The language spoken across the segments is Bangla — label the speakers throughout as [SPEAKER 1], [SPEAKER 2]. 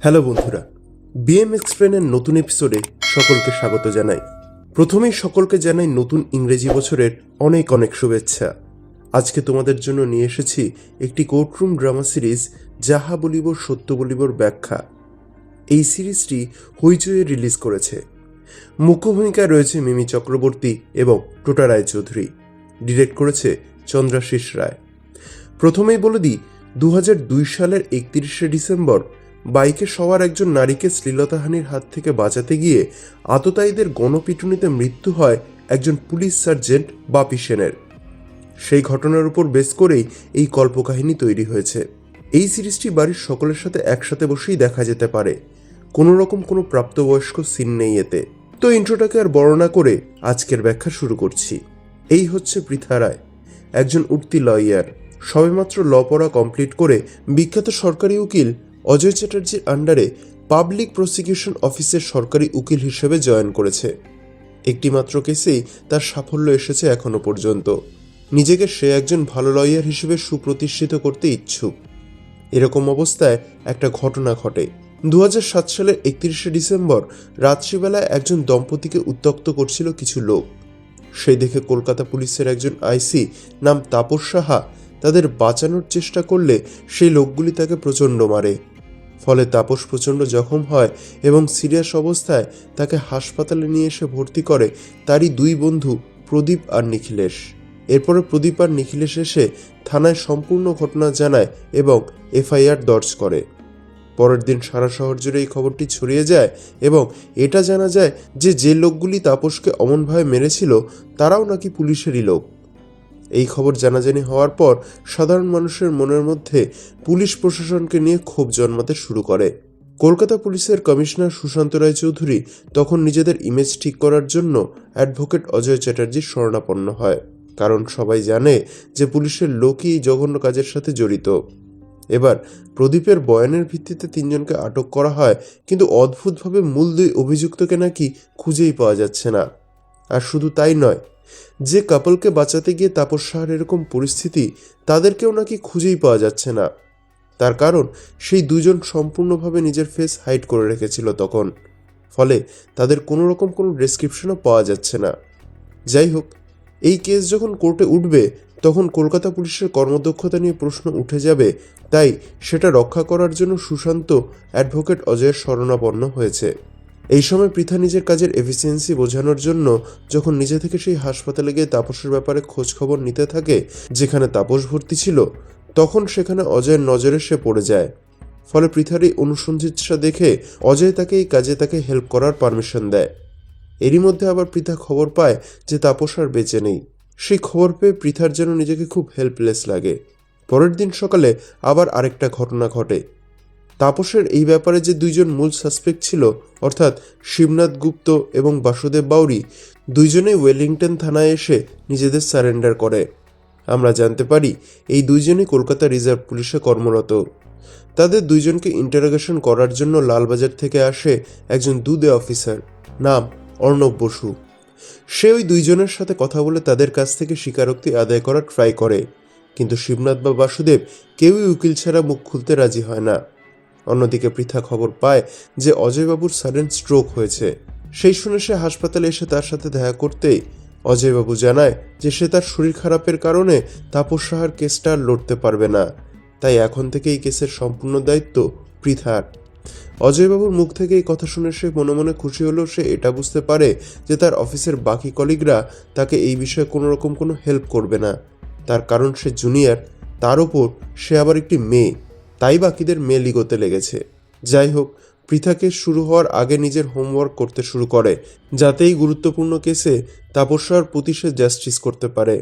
[SPEAKER 1] হ্যালো বন্ধুরা বিএম এক্সপ্লেনের নতুন এপিসোডে সকলকে স্বাগত জানাই। প্রথমেই সকলকে জানাই নতুন ইংরেজি বছরের অনেক অনেক শুভেচ্ছা। আজকে তোমাদের জন্য নিয়ে এসেছি একটি কোর্টরুম ড্রামা সিরিজ যাহা বলিব সত্য বলিবর ব্যাখ্যা। এই সিরিজটি হইচয়ে রিলিজ করেছে। মুখ্য ভূমিকায় রয়েছে মিমি চক্রবর্তী এবং টোটা রায়চৌধুরী। ডিরেক্ট করেছে চন্দ্রাশিস রায়। প্রথমেই বলে দিই দু সালের একত্রিশে ডিসেম্বর বাইকে সওয়ার একজন নারীকে শ্লীলতাহানির হাত থেকে বাঁচাতে গিয়ে আততায়ীদের গণপিটুনিতে মৃত্যু হয় একজন পুলিশ সার্জেন্ট বাপি সেনের। সেই ঘটনার উপর বেস করেই এই কল্পকাহিনী তৈরি হয়েছে। এই সিরিজটি বাড়ির সকলের সাথে একসাথে বসেই দেখা যেতে পারে। কোনো রকম কোনো প্রাপ্তবয়স্ক সিন নেই এতে। তো ইন্ট্রোটাকে আর বর্ণনা করে আজকের ব্যাখ্যা শুরু করছি। এই হচ্ছে পৃথা রায়, একজন উঠতি লয়ার। সবেমাত্র ল পড়া কমপ্লিট করে বিখ্যাত সরকারি উকিল অজয় চ্যাটার্জির আন্ডারে পাবলিক প্রসিকিউশন অফিসের সরকারি উকিল হিসেবে জয়েন করেছে। একটি মাত্র কেসেই তার সাফল্য এসেছে এখনও পর্যন্ত। নিজেকে সে একজন ভালো লয়ার হিসেবে সুপ্রতিষ্ঠিত করতে ইচ্ছুক। এরকম অবস্থায় একটা ঘটনা ঘটে। দু হাজার সাত সালের একত্রিশে ডিসেম্বর রাত্রিবেলায় একজন দম্পতিকে উত্তক্ত করছিল কিছু লোক। সেই দেখে কলকাতা পুলিশের একজন আইসি নাম তাপস সাহা তাদের বাঁচানোর চেষ্টা করলে সেই লোকগুলি তাকে প্রচণ্ড মারে। ফলে তাপস প্রচণ্ড জখম হয় এবং সিরিয়াস অবস্থায় তাকে হাসপাতালে নিয়ে এসে ভর্তি করে তারই দুই বন্ধু প্রদীপ আর নিখিলেশ। এরপরে প্রদীপ আর নিখিলেশ এসে থানায় সম্পূর্ণ ঘটনা জানায় এবং এফআইআর দর্জ করে। পরের দিন সারা শহর জুড়ে এই খবরটি ছড়িয়ে যায় এবং এটা জানা যায় যে যে লোকগুলি তাপসকে অমনভাবে মেরেছিল, তারাও নাকি পুলিশেরই লোক। এই খবর জানাজানি হওয়ার পর সাধারণ মানুষের মনের মধ্যে পুলিশ প্রশাসনকে নিয়ে ক্ষোভ জন্মাতে শুরু করে। কলকাতা পুলিশের কমিশনার সুশান্ত রায় চৌধুরী তখন নিজেদের ইমেজ ঠিক করার জন্য অ্যাডভোকেট অজয় চ্যাটার্জির শরণাপন্ন হয়, কারণ সবাই জানে যে পুলিশের লোকই এই জঘন্য কাজের সাথে জড়িত। এবার প্রদীপের বয়ানের ভিত্তিতে তিনজনকে আটক করা হয়, কিন্তু অদ্ভুতভাবে মূল দুই অভিযুক্তকে নাকি খুঁজেই পাওয়া যাচ্ছে না। আর শুধু তাই নয় যে কাপলকে বাঁচাতে গিয়ে তাপস সাহার এরকম পরিস্থিতি তাদেরকেও নাকি খুঁজেই পাওয়া যাচ্ছে না। তার কারণ, সেই দুজন সম্পূর্ণভাবে নিজের ফেস হাইড করে রেখেছিল তখন। ফলে তাদের কোনো রকম কোনো ডেসক্রিপশনও পাওয়া যাচ্ছে না। যাই হোক, এই কেস যখন কোর্টে উঠবে, তখন কলকাতা পুলিশের কর্মদক্ষতা নিয়ে প্রশ্ন উঠে যাবে। তাই সেটা রক্ষা করার জন্য সুশান্ত অ্যাডভোকেট অজয়ের শরণাপন্ন হয়েছে। এই সময় পৃথা নিজের কাজের এফিসিয়েন্সি বোঝানোর জন্য যখন নিজে থেকে সেই হাসপাতালে গিয়ে তাপসের ব্যাপারে খোঁজ খবর নিতে থাকে, যেখানে তাপস ভর্তি ছিল, তখন সেখানে অজয়ের নজরে সে পড়ে যায়। ফলে পৃথার এই অনুসন্ধিৎসা দেখে অজয় তাকে এই কাজে তাকে হেল্প করার পারমিশন দেয়। এরই মধ্যে আবার পৃথা খবর পায় যে তাপস আর বেঁচে নেই। সেই খবর পেয়ে পৃথার যেন নিজেকে খুব হেল্পলেস লাগে। পরের দিন সকালে আবার আরেকটা ঘটনা ঘটে। তাপসের এই ব্যাপারে যে দুইজন মূল সাসপেক্ট ছিল, অর্থাৎ শিবনাথ গুপ্ত এবং বাসুদেব বাউরি, দুইজনেই ওয়েলিংটন থানায় এসে নিজেদের সারেন্ডার করে। আমরা জানতে পারি, এই দুইজনই কলকাতা রিজার্ভ পুলিশে কর্মরত। তাদের দুইজনকে ইন্টারোগেশন করার জন্য লালবাজার থেকে আসে একজন দুদে অফিসার নাম অর্ণব বসু। সে ওই দুইজনের সাথে কথা বলে তাদের কাছ থেকে স্বীকারোক্তি আদায় করার ট্রাই করে। কিন্তু শিবনাথ বা বাসুদেব কেউই উকিল ছাড়া মুখ খুলতে রাজি হয় না। অন্যদিকে পৃথা খবর পায় যে অজয়বাবুর সাডেন স্ট্রোক হয়েছে। সেই শুনে সে হাসপাতালে এসে তার সাথে দেখা করতেই অজয়বাবু জানায় যে সে তার শরীর খারাপের কারণে তাপস সাহার কেসটা আর লড়তে পারবে না। তাই এখন থেকে এই কেসের সম্পূর্ণ দায়িত্ব পৃথার। অজয়বাবুর মুখ থেকে এই কথা শুনে সে মনে মনে খুশি হলেও সে এটা বুঝতে পারে যে তার অফিসের বাকি কলিগরা তাকে এই বিষয়ে কোনো রকম কোনো হেল্প করবে না। তার কারণ সে জুনিয়র তার ওপর সে আবার একটি মেয়ে। তাই বাকিদের মেয়ে লিগোতে লেগেছে। যাই হোক পৃথাকে শুরু হওয়ার আগে নিজের হোমওয়ার্ক করতে শুরু করে যাতে এই গুরুত্বপূর্ণ কেসে তাপস্যার প্রতি সে জাস্টিস করতে পারে।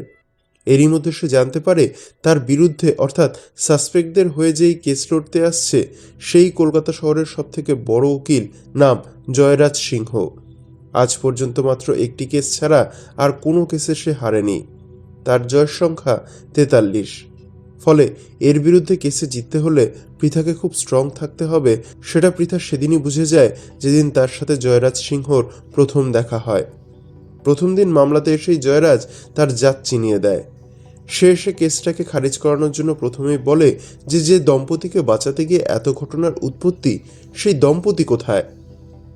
[SPEAKER 1] এরই মধ্যে সে জানতে পারে, তার বিরুদ্ধে অর্থাৎ সাসপেক্টদের হয়ে যেই কেস লড়তে আসছে, সেই কলকাতা শহরের সবথেকে বড় উকিল নাম জয়রাজ সিংহ। আজ পর্যন্ত মাত্র একটি কেস ছাড়া আর কোনো কেসে সে হারেনি। তার জয়ের সংখ্যা তেতাল্লিশ। ফলে এর বিরুদ্ধে কেসে জিততে হলে পৃথাকে খুব স্ট্রং থাকতে হবে। সেটা পৃথা সেদিনই বুঝে যায়, যেদিন তার সাথে জয়রাজ সিংহর প্রথম দেখা হয়। প্রথম দিন মামলাতে এসেই জয়রাজ তার জাত চিনিয়ে দেয়। সে এসে কেসটাকে খারিজ করানোর জন্য প্রথমেই বলে যে যে দম্পতিকে বাঁচাতে গিয়ে এত ঘটনার উৎপত্তি, সেই দম্পতি কোথায়?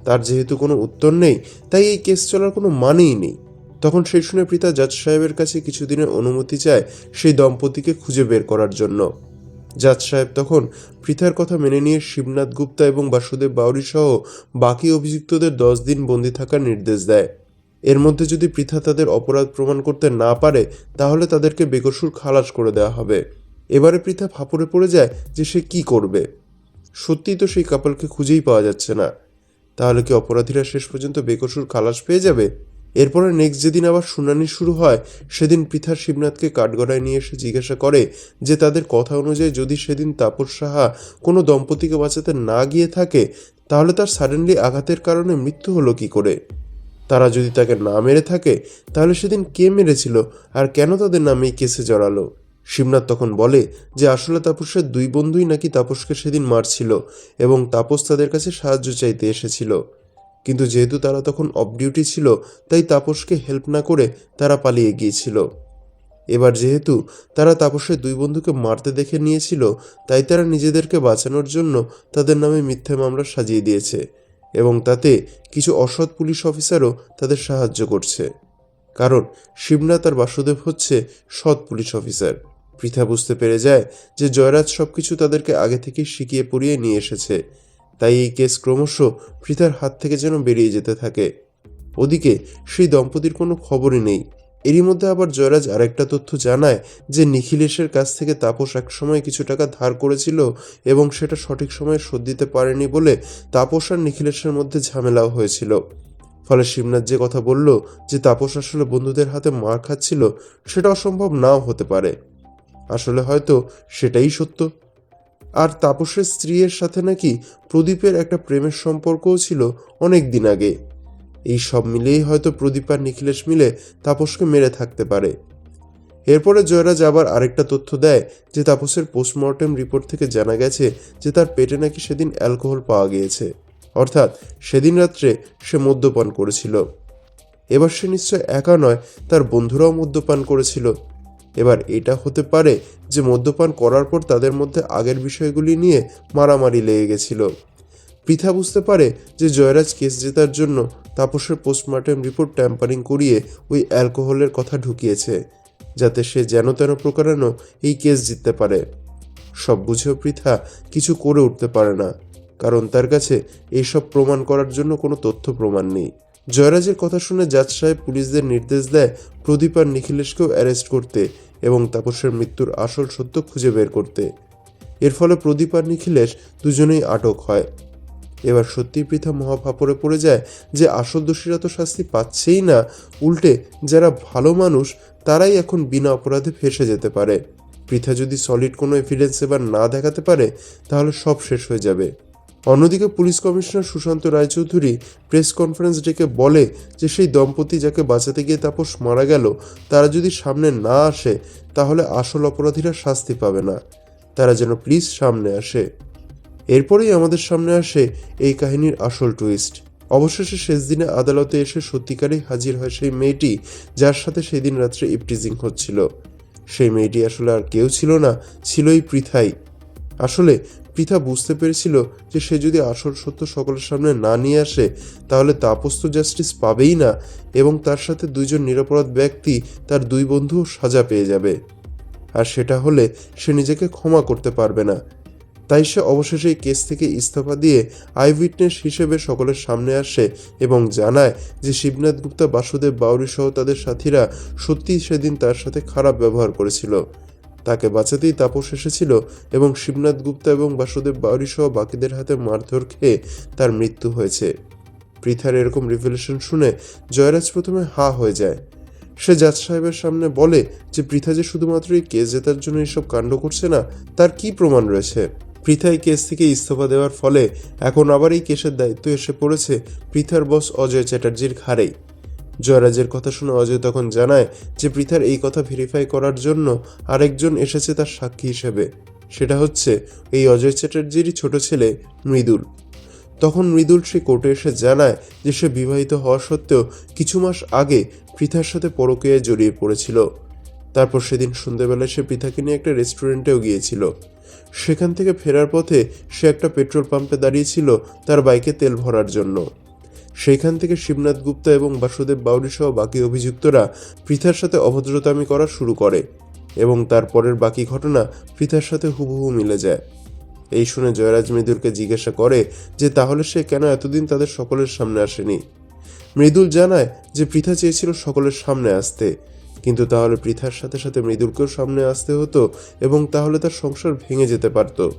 [SPEAKER 1] তার যেহেতু কোনো উত্তর নেই, তাই এই কেস চলার কোনো মানেই নেই। তখন সেই শুনে পিতা জাজ সাহেবের কাছে কিছুদিনের অনুমতি চায় সেই দম্পতিকে খুঁজে বের করার জন্য। জাজ সাহেব তখন পৃথার কথা মেনে নিয়ে শিবনাথ গুপ্তা এবং বাসুদেব বাউরি সহ বাকি অভিযুক্তদের দশ দিন বন্দি থাকার নির্দেশ দেয়। এর মধ্যে যদি পৃথা তাদের অপরাধ প্রমাণ করতে না পারে, তাহলে তাদেরকে বেকসুর খালাস করে দেওয়া হবে। এবারে পৃথা ফাপড়ে পড়ে যায় যে সে কি করবে। সত্যিই তো সেই কাপলকে খুঁজেই পাওয়া যাচ্ছে না। তাহলে কি অপরাধীরা শেষ পর্যন্ত বেকসুর খালাস পেয়ে যাবে? এরপরে নেক্সট যেদিন আবার শুনানি শুরু হয়, সেদিন পৃথার শিবনাথকে কাঠগড়ায় নিয়ে এসে জিজ্ঞাসা করে যে তাদের কথা অনুযায়ী যদি সেদিন তাপস সাহা কোনো দম্পতিকে বাঁচাতে না গিয়ে থাকে, তাহলে তার সাডেনলি আঘাতের কারণে মৃত্যু হলো কি করে? তারা যদি তাকে না মেরে থাকে, তাহলে সেদিন কে মেরেছিল আর কেন তাদের নামে এই কেসে জড়ালো? শিবনাথ তখন বলে যে আসলে তাপসের দুই বন্ধুই নাকি তাপসকে সেদিন মারছিল এবং তাপস তাদের কাছে সাহায্য চাইতে এসেছিল। কিন্তু যেহেতু তারা তখন অফ ডিউটি ছিল, তাই তাপসকে হেল্প না করে তারা পালিয়ে গিয়েছিল। এবার যেহেতু তারা তাপসের দুই বন্ধুকে মারতে দেখে নিয়েছিল, তাই তারা নিজেদেরকে বাঁচানোর জন্য তাদের নামে মিথ্যা মামলা সাজিয়ে দিয়েছে এবং তাতে কিছু অসৎ পুলিশ অফিসারও তাদের সাহায্য করছে। কারণ শিবনাথ আর বাসুদেব হচ্ছে সৎ পুলিশ অফিসার। পৃথা বুঝতে পেরে যায় যে জয়রাজ সবকিছু তাদেরকে আগে থেকেই শিখিয়ে পড়িয়ে নিয়ে এসেছে। তাই এই কেস ক্রমশ পৃথার হাত থেকে যেন বেরিয়ে যেতে থাকে। ওদিকে সেই দম্পতির কোনো খবরই নেই। এরই মধ্যে আবার জয়রাজ আরেকটা তথ্য জানায় যে নিখিলেশের কাছ থেকে তাপস একসময় কিছু টাকা ধার করেছিল এবং সেটা সঠিক সময়ে শোধ দিতে পারেনি বলে তাপস আর নিখিলেশের মধ্যে ঝামেলাও হয়েছিল। ফলে শিবনাথ যে কথা বলল যে তাপস আসলে বন্ধুদের হাতে মার খাচ্ছিল, সেটা অসম্ভব নাও হতে পারে। আসলে হয়তো সেটাই সত্য। আর তাপসের স্ত্রীর সাথে নাকি প্রদীপের একটা প্রেমের সম্পর্কও ছিল অনেক দিন আগে। এই সব মিলেই হয়তো প্রদীপ আর নিখিলেশ মিলে তাপসকে মেরে থাকতে পারে। এরপরে জয়রাজ আবার আরেকটা তথ্য দেয় যে তাপসের পোস্টমর্টেম রিপোর্ট থেকে জানা গেছে যে তার পেটে নাকি সেদিন অ্যালকোহল পাওয়া গিয়েছে। অর্থাৎ সেদিন রাত্রে সে মদ্যপান করেছিল। এবার সে নিশ্চয় একা নয়, তার বন্ধুরাও মদ্যপান করেছিল। এবার এটা হতে পারে যে মদ্যপান করার পর তাদের মধ্যে আগের বিষয়গুলি নিয়ে মারামারি লেগে গেছিল। পৃথা বুঝতে পারে যে জয়রাজ কেস জেতার জন্য তাপসের পোস্টমর্টেম রিপোর্ট ট্যাম্পারিং করিয়ে ওই অ্যালকোহলের কথা ঢুকিয়েছে, যাতে সে যেন তেন প্রকারেণ এই কেস জিততে পারে। সব বুঝেও পৃথা কিছু করে উঠতে পারে না, কারণ তার কাছে এইসব প্রমাণ করার জন্য কোনো তথ্য প্রমাণ নেই। জয়রাজের কথা শুনে জাজ সাহেব পুলিশদের নির্দেশ দেয় প্রদীপ আর নিখিলেশকেও অ্যারেস্ট করতে এবং তাপসের মৃত্যুর আসল সত্য খুঁজে বের করতে। এর ফলে প্রদীপ আর নিখিলেশ দুজনেই আটক হয়। এবার সত্যিই পৃথা মহাফাপড়ে পড়ে যায় যে আসল দোষীরা তো শাস্তি পাচ্ছেই না, উল্টে যারা ভালো মানুষ, তারাই এখন বিনা অপরাধে ফেসে যেতে পারে। পৃথা যদি সলিড কোনো এভিডেন্স এবার না দেখাতে পারে, তাহলে সব শেষ হয়ে যাবে। অন্যদিকে police commissioner Sushanta Raychowdhury press conference ডেকে বলে যে সেই দম্পতি যাকে বাঁচাতে গিয়ে তাপস মারা গেল, তারা যদি সামনে না আসে, তাহলে আসল অপরাধীরা শাস্তি পাবে না। তারা যেন প্লিজ সামনে আসে। এরপরেই আমাদের সামনে আসে এই কাহিনীর আসল টুইস্ট অবশেষে শেষ দিনে আদালতে এসে সত্যিকারেই হাজির হয় সেই মেয়েটি, যার সাথে সেই দিন রাত্রে ইপটিজিং হচ্ছিল। সেই মেয়েটি আসলে আর কেউ ছিল না, ছিলই পৃথাই। আসলে পৃথা বুঝতে পেরেছিল যে সে যদি আসল সত্য সকলের সামনে না নিয়ে আসে, তাহলে তাপস তো জাস্টিস পাবেই না এবং তার সাথে দুইজন নিরাপরাধ ব্যক্তি তার দুই বন্ধুও সাজা পেয়ে যাবে। আর সেটা হলে সে নিজেকে ক্ষমা করতে পারবে না। তাই সে অবশেষে এই কেস থেকে ইস্তফা দিয়ে আই উইটনেস হিসেবে সকলের সামনে আসে এবং জানায় যে শিবনাথ গুপ্তা, বাসুদেব বাউরি সহ তাদের সাথীরা সত্যিই সেদিন তার সাথে খারাপ ব্যবহার করেছিল। তাকে বাঁচাতেই তাপস এসেছিল এবং শিবনাথ গুপ্তা এবং বাসুদেব বাউরি সহ বাকিদের হাতে মারধর খেয়ে তার মৃত্যু হয়েছে। পৃথার এরকম রিভলিউশন শুনে জয়রাজ প্রথমে হা হয়ে যায়। সে জাজ সাহেবের সামনে বলে যে, পৃথা যে শুধুমাত্র এই কেস জেতার জন্য এসব কাণ্ড করছে না, তার কি প্রমাণ রয়েছে? পৃথা এই কেস থেকে ইস্তফা দেওয়ার ফলে এখন আবার এই কেসের দায়িত্ব এসে পড়েছে পৃথার বস অজয় চ্যাটার্জির ঘাড়েই। জয়রাজের কথা শুনে অজয় তখন জানায় যে পৃথার এই কথা ভেরিফাই করার জন্য আরেকজন এসেছে তার সাক্ষী হিসেবে। সেটা হচ্ছে এই অজয় চ্যাটার্জিরই ছোট ছেলে মৃদুল। তখন মৃদুল সে কোর্টে এসে জানায় যে সে বিবাহিত হওয়া সত্ত্বেও কিছু মাস আগে পৃথার সাথে পরকীয়ায় জড়িয়ে পড়েছিল। তারপর সেদিন সন্ধ্যেবেলায় সে পৃথাকে নিয়ে একটা রেস্টুরেন্টেও গিয়েছিল। সেখান থেকে ফেরার পথে সে একটা পেট্রোল পাম্পে দাঁড়িয়েছিল তার বাইকে তেল ভরার জন্য। সেইখান থেকে শিবনাথ গুপ্তা এবং বাসুদেব বাউরি সহ বাকি অভিযুক্তরা পৃথার সাথে অভদ্রতামি করা শুরু করে এবং তারপরের বাকি ঘটনা পৃথার সাথে হুবহু মিলে যায়। এই শুনে জয়রাজ মৃদুলকে জিজ্ঞাসা করে যে তাহলে সে কেন এতদিন তাদের সকলের সামনে আসেনি? মৃদুল জানায় যে পৃথা চেয়েছিল সকলের সামনে আসতে, কিন্তু তাহলে পৃথার সাথে সাথে মৃদুলকেও সামনে আসতে হতো এবং তাহলে তার সংসার ভেঙে যেতে পারত।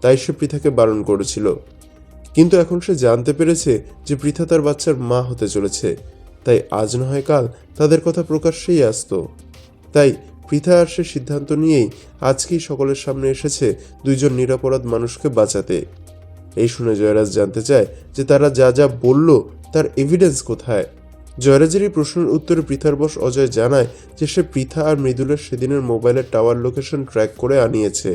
[SPEAKER 1] তাই সে পৃথাকে বারণ করেছিল। কিন্তু এখন সে জানতে পেরেছে যে পৃথা তার বাচ্চার মা হতে চলেছে। তাই আজ না হয় কাল তাদের কথা প্রকাশ্যেই আসত। তাই পৃথা আর সে সিদ্ধান্ত নিয়েই আজকেই সকলের সামনে এসেছে দুইজন নিরাপরাধ মানুষকে বাঁচাতে। এই শুনে জয়রাজ জানতে চায় যে তারা যা যা বলল তার এভিডেন্স কোথায়? জয়রাজের এই প্রশ্নের উত্তরে পৃথার বস অজয় জানায় যে সে পৃথা আর মৃদুলের সেদিনের মোবাইলের টাওয়ার লোকেশন ট্র্যাক করে আনিয়েছে।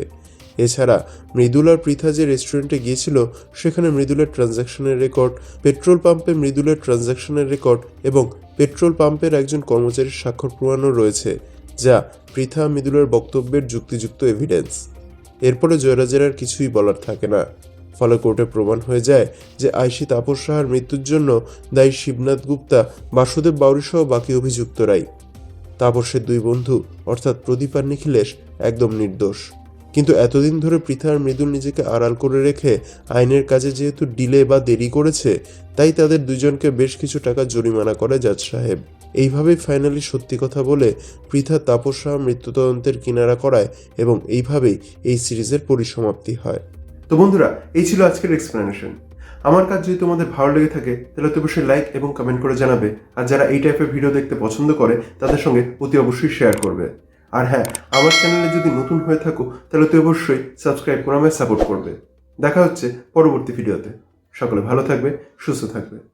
[SPEAKER 1] এছাড়া মৃদুলার পৃথা যে রেস্টুরেন্টে গিয়েছিল, সেখানে মৃদুলের ট্রানজ্যাকশনের রেকর্ড পেট্রোল পাম্পে মৃদুলের ট্রানজ্যাকশনের রেকর্ড এবং পেট্রোল পাম্পের একজন কর্মচারীর স্বাক্ষর প্রমাণও রয়েছে, যা পৃথা মৃদুলের বক্তব্যের যুক্তিযুক্ত এভিডেন্স এরপরে জয়রাজের আর কিছুই বলার থাকে না। ফলে কোর্টে প্রমাণ হয়ে যায় যে আইসি তাপস সাহার মৃত্যুর জন্য দায়ী শিবনাথ গুপ্তা, বাসুদেব বাউরি সহ বাকি অভিযুক্তরাই। তাপসের দুই বন্ধু, অর্থাৎ প্রদীপ আর নিখিলেশ, একদম নির্দোষ। কিন্তু এতদিন ধরে পৃথা আর মৃদুল নিজেকে আড়াল করে রেখে আইনের কাজে যেহেতু ডিলে বা দেরি করেছে, তাই তাদের দুজনকে বেশ কিছু টাকা জরিমানা করে জাজ সাহেব। এইভাবেই ফাইনালি সত্যি কথা বলে পৃথা তাপস মৃত্যু তদন্তের কিনারা করায় এবং এইভাবেই এই সিরিজের পরিসমাপ্তি হয়।
[SPEAKER 2] তো বন্ধুরা, এই ছিল আজকের এক্সপ্লেনেশন আমার কাজ যদি তোমাদের ভালো লেগে থাকে, তাহলে তো অবশ্যই লাইক এবং কমেন্ট করে জানাবে। আর যারা এই টাইপের ভিডিও দেখতে পছন্দ করে, তাদের সঙ্গে অতি অবশ্যই শেয়ার করবে। আর হ্যাঁ আমার চ্যানেলে যদি নতুন হয়ে থাকো, তাহলে তো অবশ্যই সাবস্ক্রাইব করে আমায় সাপোর্ট করবে। দেখা হচ্ছে পরবর্তী ভিডিওতে সকলে ভালো থাকবে, সুস্থ থাকবে।